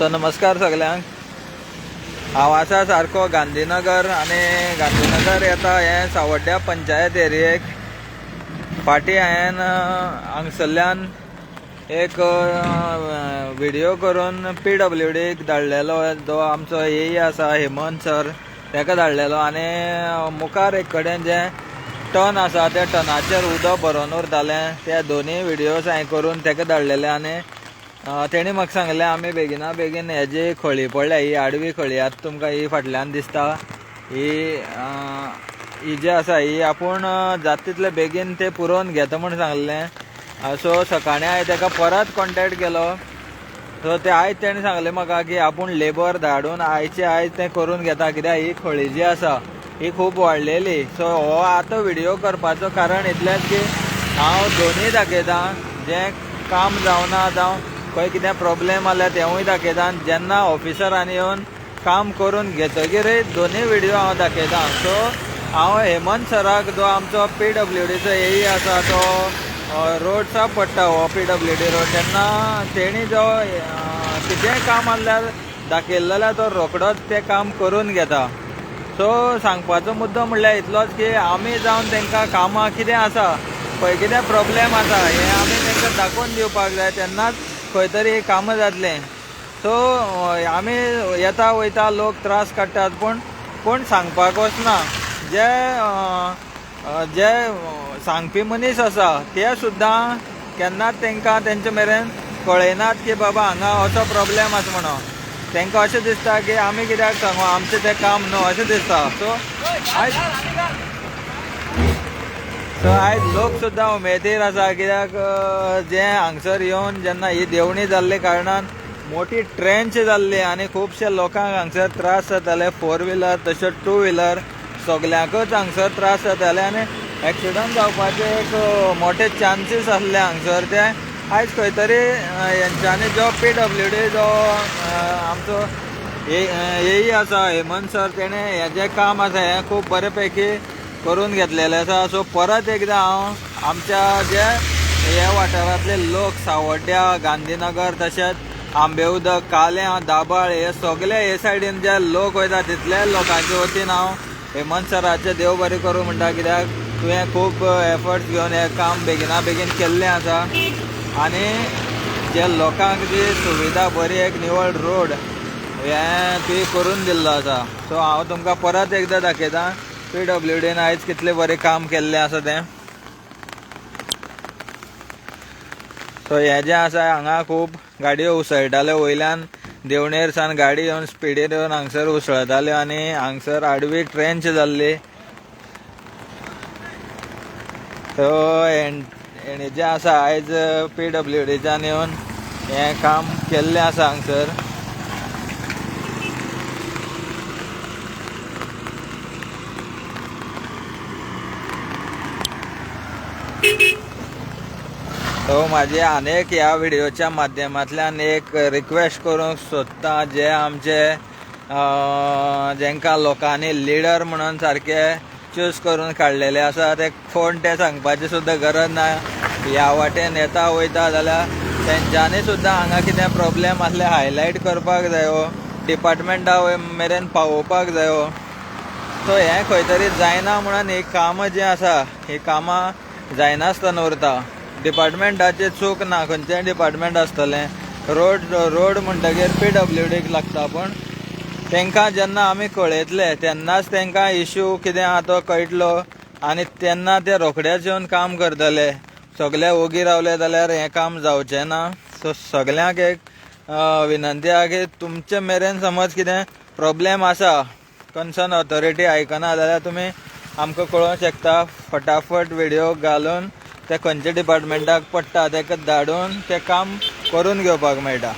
So नमस्कार सगल्यांक हांव आसा सारको गांधीनगर आनी गांधीनगर येता हे सावड्ड्या पंचायत एरियेक. फाटी हांवें हांगसरल्यान एक व्हिडिओ करून पी डब्ल्यू डीक धाडलेलो जो आमचो ए आसा हेमंत सर ताका धाडलेलो. आनी मुखार एक कडेन जे टन आसा त्या टनाचेर उदक भरोन उरतालें ते दोनूय व्हिडियोज हांवें करून ताका धाडलेले. आनी तेणी म्हाका सांगलें आमी बेगिना बेगीन हेजी खळी पडल्या ही आडवी खळी आतां तुमकां ही फाटल्यान दिसता ही ही जी आसा ही आपूण जाता तितले बेगीन ते पुरोवन घेता म्हूण सांगलें सो सकाळीं हांवें ताका परत कॉन्टेक्ट केलो सो ते आयज तेणें सांगलें म्हाका की आपूण लेबर धाडून आयचे आयज तें करून घेता कित्याक ही खळी जी आसा ही खूब वाडलेली सो हो आतां व्हिडियो करपाचो कारण इतलेंच की हांव दोनी दाखयतां जें काम जावना जावं खंय कितें प्रॉब्लेम आल्या तेवूय दाखयता. जेन्ना ऑफिसरांनी येवन काम करून घेतकीरय दोनूय व्हिडियो हांव दाखयतां. सो हांव हेमंत सराक जो आमचो पी डब्ल्यू डीचो एई आसा तो रोडसा पडटा हो पी डब्ल्यू डी रोड. तेन्ना तेणी जो कितेंय काम आसल्यार दाखयल्लो जाल्यार तो रोखडोच तें काम करून घेता. सो सांगपाचो मुद्दो म्हणल्यार इतलोच की आमी जावन तांकां कामां कितें आसा खंय कितें प्रॉब्लेम आसा हें आमी तांकां दाखोवन दिवपाक जाय. तेन्नाच खंय तरी कामां जातलें. सो आमी येता वयता लोक त्रास काडटात पूण कोण सांगपाक वचना जे जे सांगपी मनीस आसा ते सुद्दां केन्नाच तांकां तेंचे मेरेन कळयनात की बाबा हांगा असो प्रॉब्लेम आसा म्हणून. तांकां अशें दिसता की आमी कित्याक सांगू आमचें तें काम न्हू अशें दिसता. सो आयज सो आयज लोक सुद्दां उमेदीर आसा कित्याक जे हांगसर येवन जेन्ना ही देवणी जाल्ले कारणान मोठी ट्रेंच जाल्ली आनी खुबशे लोकांक हांगसर त्रास जाताले फोर व्हिलर तशेंच टू व्हिलर सगल्यांकच हांगसर त्रास जाताले आनी एक्सिडंट जावपाचे एक मोठे चान्सीस आसले हांगसर ते आयज खंय तरी हेंच्यांनी जो पी डब्ल्यू डी जो आमचो येई आसा हेमंत सर तेणें हें जें काम आसा हें खूब बरे पैकी करून घेतलेलें आसा सो परत एकदां हांव आमच्या जे हे वाठारांतले लोक सावड्ड्या गांधीनगर तशेंच आंबेउदक काल्यां दाबाळ हे सगळे हे सायडीन जे लोक वयता तितले लोकांचे वतीन हांव हेमंत सराचे देव बरें करूं म्हणटा कित्याक तुवें खूब एफर्ट्स घेवन हें काम बेगिना बेगीन केल्लें आसा. आनी जे लोकांक जी सुविधा बरी एक निवळ रोड हें तुवें करून दिल्लो आसा. सो हांव तुमकां परत एकदां दाखयतां. पी डब्ल्यू डीन आयज कितलें बरें काम केल्लें आसा तें. सो हें जें आसा हांगा खूब गाडयो उसळटाल्यो वयल्यान देवणेर सावन गाडी येवन स्पिडीर येवन हांगसर उसळताल्यो आनी हांगसर आडवी ट्रेंच जाल्ली. सो हेणे जें आसा आयज पी डब्ल्यू डीच्यान येवन हें काम केल्लें आसा हांगसर. हो, सो माझे अनेक ह्या व्हिडिओच्या माध्यमांतल्यान एक रिक्वेस्ट करूंक सोदता जे आमचे अं, जेंकां लोकांनी लिडर म्हणून सारके चूज करून काडलेले आसा ते कोण ते सांगपाची सुद्दां गरज ना ह्या वाटेन येता वयता जाल्यार तेंच्यांनी सुद्दां हांगा कितें प्रॉब्लेम आसले हायलायट करपाक जायो हो. डिपार्टमेंटा मेरेन पावोवपाक जायो हो. सो हें खंय तरी जायना म्हणून ही कामां जी आसा ही कामां जायनासतना उरता. डिपार्टमेंटाचे चूक ना खंयचेंय डिपार्टमेंट आसतलें. रोड रोड म्हणटगीर पी डब्ल्यू डीक लागता पूण तांकां जेन्ना आमी कळयतले तेन्नाच तांकां इश्यू कितें आहा तो कळटलो आनी तेन्ना ते रोखडेच येवन काम करतले. सगळे ओगी रावले जाल्यार हें काम जावचें ना. सो सगल्यांक एक विनंती आहा की तुमचे मेरेन समज कितें प्रॉब्लेम आसा कन्सर्न ऑथॉरिटी आयकना जाल्यार तुमी आमकां कळोवंक शकता. फटाफट व्हिडियो घालून ते खंयच्या डिपार्टमेंटाक पडटा ताका धाडून तें काम करून घेवपाक मेळटा.